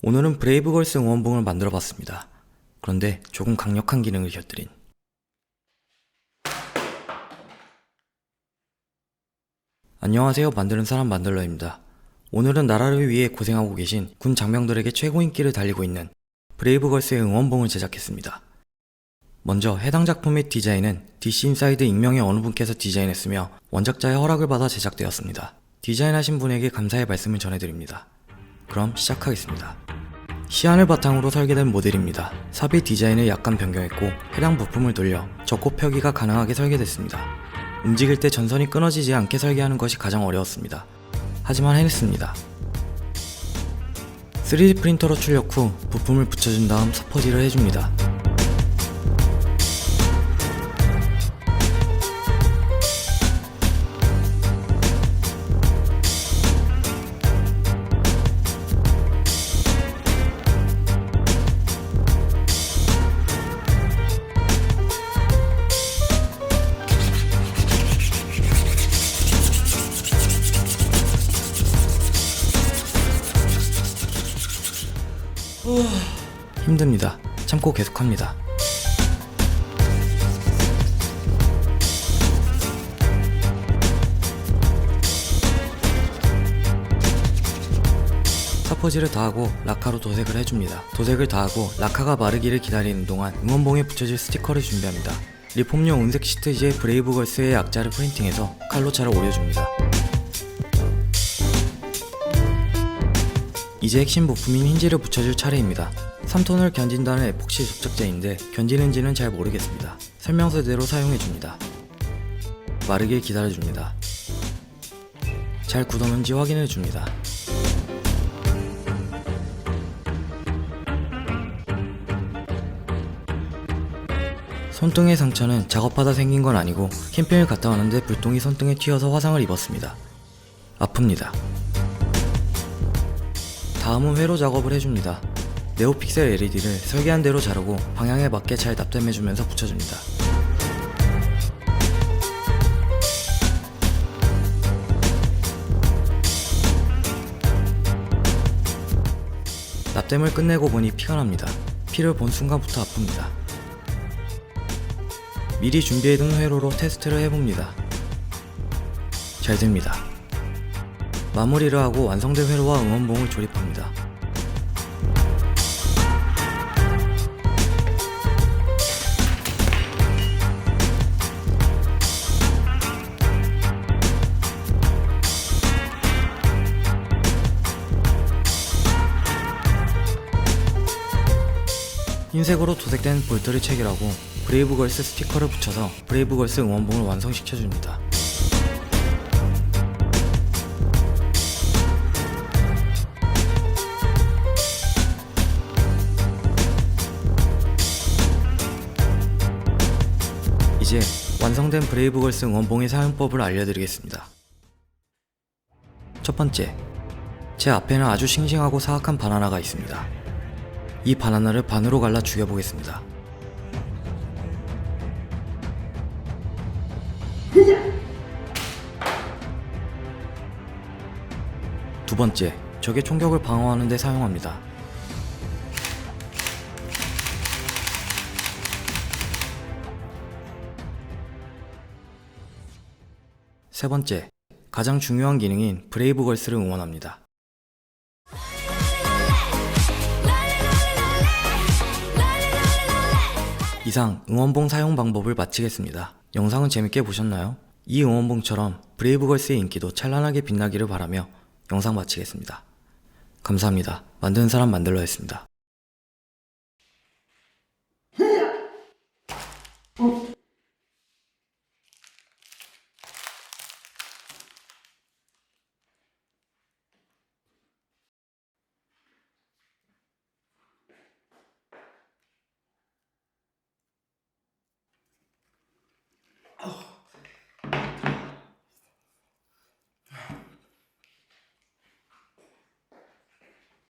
오늘은 브레이브걸스 응원봉을 만들어 봤습니다. 그런데 조금 강력한 기능을 곁들인 안녕하세요. 만드는 사람 만들러입니다. 오늘은 나라를 위해 고생하고 계신 군 장병들에게 최고 인기를 달리고 있는 브레이브걸스의 응원봉을 제작했습니다. 먼저 해당 작품의 디자인은 DC 인사이드 익명의 어느 분께서 디자인했으며 원작자의 허락을 받아 제작되었습니다. 디자인하신 분에게 감사의 말씀을 전해드립니다. 그럼 시작하겠습니다. 시안을 바탕으로 설계된 모델입니다. 삽입 디자인을 약간 변경했고 해당 부품을 돌려 적고 펴기가 가능하게 설계됐습니다. 움직일 때 전선이 끊어지지 않게 설계하는 것이 가장 어려웠습니다. 하지만 해냈습니다. 3D 프린터로 출력 후 부품을 붙여준 다음 서퍼지를 해줍니다. 힘듭니다. 참고 계속합니다. 사포질을 다하고 라카로 도색을 해줍니다. 도색을 다하고 라카가 마르기를 기다리는 동안 응원봉에 붙여질 스티커를 준비합니다. 리폼용 은색 시트지에 브레이브걸스의 약자를 프린팅해서 칼로 차를 오려줍니다. 이제 핵심 부품인 힌지를 붙여줄 차례입니다. 3톤을 견딘다는 에폭시 접착제인데 견디는지는 잘 모르겠습니다. 설명서대로 사용해줍니다. 마르길 기다려줍니다. 잘 굳었는지 확인해줍니다. 손등의 상처는 작업하다 생긴 건 아니고 캠핑을 갔다 왔는데 불똥이 손등에 튀어서 화상을 입었습니다. 아픕니다. 다음은 회로 작업을 해줍니다. 네오픽셀 LED를 설계한 대로 자르고 방향에 맞게 잘 납땜해주면서 붙여줍니다. 납땜을 끝내고 보니 피가 납니다. 피를 본 순간부터 아픕니다. 미리 준비해둔 회로로 테스트를 해봅니다. 잘 됩니다. 마무리를 하고 완성된 회로와 응원봉을 조립합니다. 흰색으로 도색된 볼트를 체결하고 브레이브걸스 스티커를 붙여서 브레이브걸스 응원봉을 완성시켜줍니다. 이제 완성된 브레이브걸스 응원봉의 사용법을 알려드리겠습니다. 첫 번째, 제 앞에는 아주 싱싱하고 사악한 바나나가 있습니다. 이 바나나를 반으로 갈라 죽여보겠습니다. 두 번째, 적의 총격을 방어하는 데 사용합니다. 세 번째, 가장 중요한 기능인 브레이브걸스를 응원합니다. 이상 응원봉 사용 방법을 마치겠습니다. 영상은 재밌게 보셨나요? 이 응원봉처럼 브레이브걸스의 인기도 찬란하게 빛나기를 바라며 영상 마치겠습니다. 감사합니다. 만드는 사람 만들러였습니다. 어?